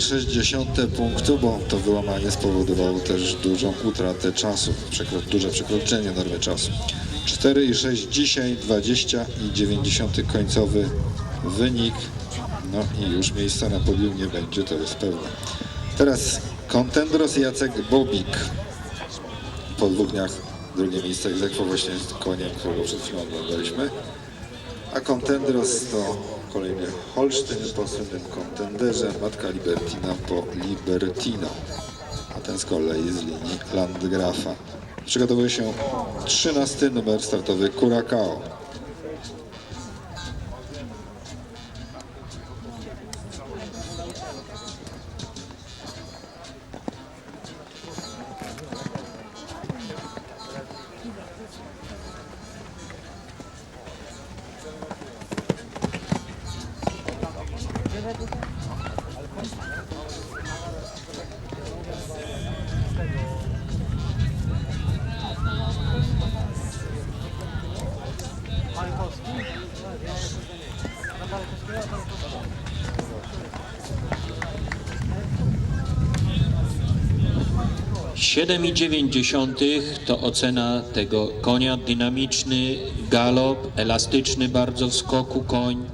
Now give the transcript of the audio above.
60 punktu, bo to wyłamanie spowodowało też dużą utratę czasu, przekro, duże przekroczenie normy czasu. 4,6 dzisiaj, 20,9 końcowy wynik. No i już miejsca na podium nie będzie, to jest pewne. Teraz Contendros Jacek Bobik. Po dwóch dniach drugie miejsce egzekwo właśnie z koniem, którego przed chwilą oglądaliśmy. A Contendros to kolejny Holsztyn po słynnym kontenderze, matka Libertina po Libertino. A ten z kolei z linii Landgrafa. Przygotowuje się 13 numer startowy Curacao. Siedem i dziewięć dziesiątych to ocena tego konia, dynamiczny galop, elastyczny bardzo w skoku koń,